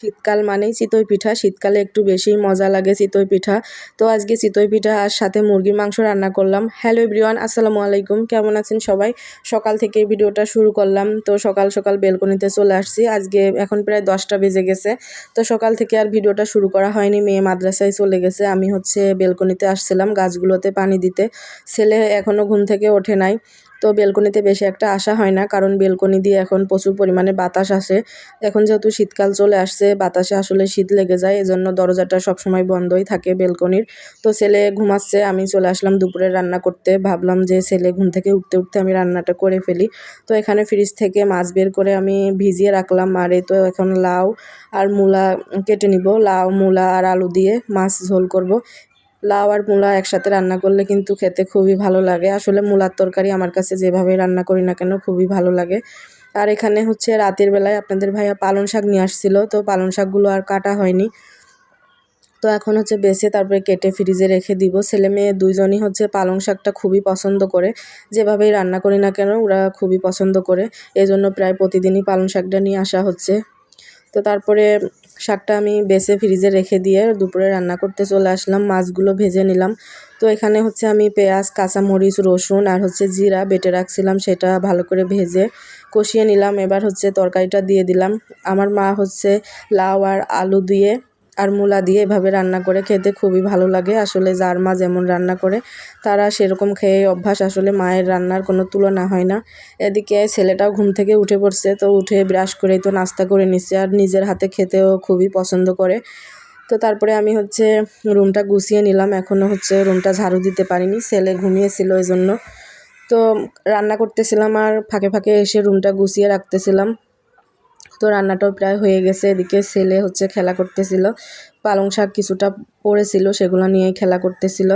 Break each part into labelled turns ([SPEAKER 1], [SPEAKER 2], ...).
[SPEAKER 1] শীতকাল মানেই চিতই পিঠা। শীতকালে একটু বেশিই মজা লাগে চিতই পিঠা। তো আজকে চিতই পিঠা আর সাথে মুরগির মাংস রান্না করলাম। হ্যালো এভরিওয়ান, আসসালামু আলাইকুম। কেমন আছেন সবাই? সকাল থেকে ভিডিওটা শুরু করলাম। তো সকাল সকাল বেলকনিতে চলে আসছি। আজকে এখন প্রায় দশটা বেজে গেছে। তো সকাল থেকে আর ভিডিওটা শুরু করা হয়নি। মেয়ে মাদ্রাসায় চলে গেছে। আমি হচ্ছে বেলকনিতে আসছিলাম গাছগুলোতে পানি দিতে। ছেলে এখনও ঘুম থেকে ওঠে নাই। তো বেলকনিতে বেশি একটা আসা হয় না, কারণ বেলকনি দিয়ে এখন প্রচুর পরিমাণে বাতাস আসে। এখন যেহেতু শীতকাল চলে আসছে, বাতাসে আসলে শীত লেগে যায়, এজন্য দরজাটা সবসময় বন্ধই থাকে বেলকনির। তো ছেলে ঘুমাচ্ছে, আমি চলে আসলাম দুপুরে রান্না করতে। ভাবলাম যে ছেলে ঘুম থেকে উঠতে উঠতে আমি রান্নাটা করে ফেলি। তো এখানে ফ্রিজ থেকে মাছ বের করে আমি ভিজিয়ে রাখলাম, আর এই তো এখন লাউ আর মূলা কেটে নিব। লাউ, মূলা আর আলু দিয়ে মাছ ঝোল করব। লাউ আর মূলা একসাথে রান্না করলে কিন্তু খেতে খুবই ভালো লাগে। আসলে মূলার তরকারি আমার কাছে যেভাবে রান্না করি না কেন খুবই ভালো লাগে। আর এখানে হচ্ছে রাতের বেলায় আপনাদের ভাইয়া পালং শাক নিয়ে আসছিল, তো পালং শাকগুলো আর কাটা হয়নি। তো এখন হচ্ছে বেছে তারপরে কেটে ফ্রিজে রেখে দিব। ছেলে মেয়ে দুইজনই হচ্ছে পালং শাকটা খুবই পছন্দ করে। যেভাবেই রান্না করি না কেন ওরা খুবই পছন্দ করে। এজন্য প্রায় প্রতিদিনই পালং শাকটা নিয়ে আসা হচ্ছে। তো তারপরে শাকটা আমি বেছে ফ্রিজে রেখে দিয়ে দুপুরে রান্না করতে চলে আসলাম, মাছগুলো ভেজে নিলাম। তো এখানে হচ্ছে আমি পেঁয়াজ, কাঁচামরিচ, রসুন আর হচ্ছে জিরা বেটে রাখছিলাম, সেটা ভালো করে ভেজে কষিয়ে নিলাম। এবার হচ্ছে তরকারিটা দিয়ে দিলাম। আমার মা হচ্ছে লাউ আর আলু দিয়ে আর মূলা দিয়ে এভাবে রান্না করে খেতে খুবই ভালো লাগে। আসলে যার মা যেমন রান্না করে, তারা সেরকম খেয়ে অভ্যাস। আসলে মায়ের রান্নার কোনো তুলনা হয় না। এদিকে ছেলেটাও ঘুম থেকে উঠে পড়ছে, তো উঠে ব্রাশ করেই তো নাস্তা করে নিচ্ছে আর নিজের হাতে খেতেও খুবই পছন্দ করে। তো তারপরে আমি হচ্ছে রুমটা গুছিয়ে নিলাম। এখনও হচ্ছে রুমটা ঝাড়ু দিতে পারিনি, ছেলে ঘুমিয়েছিল এই জন্য তো রান্না করতেছিলাম আর ফাঁকে ফাঁকে এসে রুমটা গুছিয়ে রাখতেছিলাম। তো রান্নাটাও প্রায় হয়ে গেছে। এদিকে ছেলে হচ্ছে খেলা করতেছিল। পালং শাক কিছুটা পড়েছিল, সেগুলো নিয়ে খেলা করতেছিল।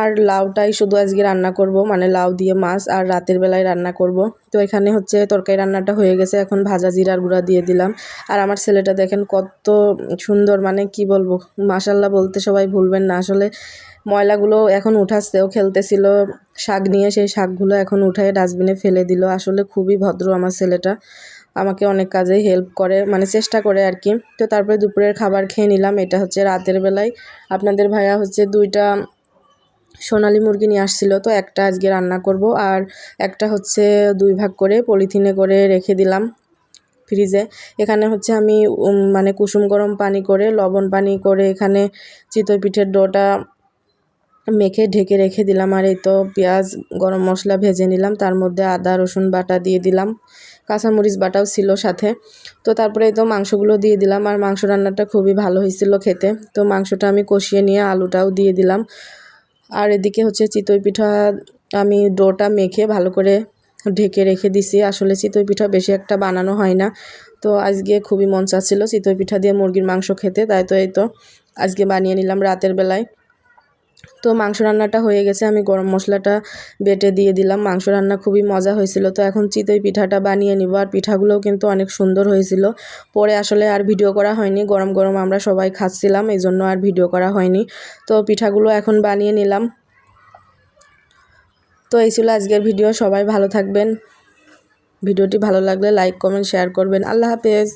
[SPEAKER 1] আর লাউটাই শুধু আজকে রান্না করব মানে লাউ দিয়ে মাছ আর রাতের বেলায় রান্না করব। তো এখানে হচ্ছে তরকারি রান্নাটা হয়ে গেছে, এখন ভাজা জিরার গুঁড়া দিয়ে দিলাম। আর আমার ছেলেটা দেখেন কত সুন্দর মানে কি বলব মাসাল্লাহ বলতে সবাই ভুলবেন না। আসলে ময়লাগুলো এখন উঠাচ্ছেও খেলতেছিল শাক নিয়ে, সেই শাকগুলো এখন উঠায় ডাস্টবিনে ফেলে দিল। আসলে খুবই ভদ্র আমার ছেলেটা। আমাকে অনেক কাজেই হেল্প করে মানে চেষ্টা করে আর কি। তো তারপরে দুপুরের খাবার খেয়ে নিলাম, এটা হচ্ছে রাতের বেলায়। আপনাদের ভাইয়া হচ্ছে দুইটা সোনালি মুরগি নিয়ে আসছিল, তো একটা আজকে রান্না করব আর একটা হচ্ছে দুই ভাগ করে পলিথিনে করে রেখে দিলাম ফ্রিজে। এখানে হচ্ছে আমি মানে কুসুম গরম পানি করে, লবণ পানি করে এখানে চিতই পিঠের ডোটা মেখে ঢেকে রেখে দিলাম আর এই তো পেঁয়াজ, গরম মশলা ভেজে নিলাম। তার মধ্যে আদা, রসুন বাটা দিয়ে দিলাম। কাঁচামরিচ বাটাও ছিল সাথে। তো তারপরে এই তো মাংসগুলো দিয়ে দিলাম আর মাংস রান্নাটা খুবই ভালো হয়েছিল খেতে। তো মাংসটা আমি কষিয়ে নিয়ে আলুটাও দিয়ে দিলাম। আর এদিকে হচ্ছে চিতই পিঠা আমি ডোটা মেখে ভালো করে ঢেকে রেখে দিছি। আসলে চিতই পিঠা বেশি একটা বানানো হয় না। তো আজকে খুবই মন চাচ্ছিল চিতই পিঠা দিয়ে মুরগির মাংস খেতে। তাই তো এই তো আজকে বানিয়ে নিলাম রাতের বেলায়। তো মাংস রান্নাটা হয়ে গেছে, আমি গরম মশলাটা বেটে দিয়ে দিলাম। মাংস রান্না খুবই মজা হয়েছিল, তো এখন চিতই পিঠাটা বানিয়ে নিব। আর পিঠাগুলোও কিন্তু অনেক সুন্দর হয়েছিল। পরে আসলে আর ভিডিও করা হয়নি, গরম গরম আমরা সবাই খাচ্ছিলাম এই জন্য আর ভিডিও করা হয়নি। তো পিঠাগুলো এখন বানিয়ে নিলাম। তো এই ছিল আজকের ভিডিও, সবাই ভালো থাকবেন। ভিডিওটি ভালো লাগলে লাইক, কমেন্ট, শেয়ার করবেন। আল্লাহ হাফেজ।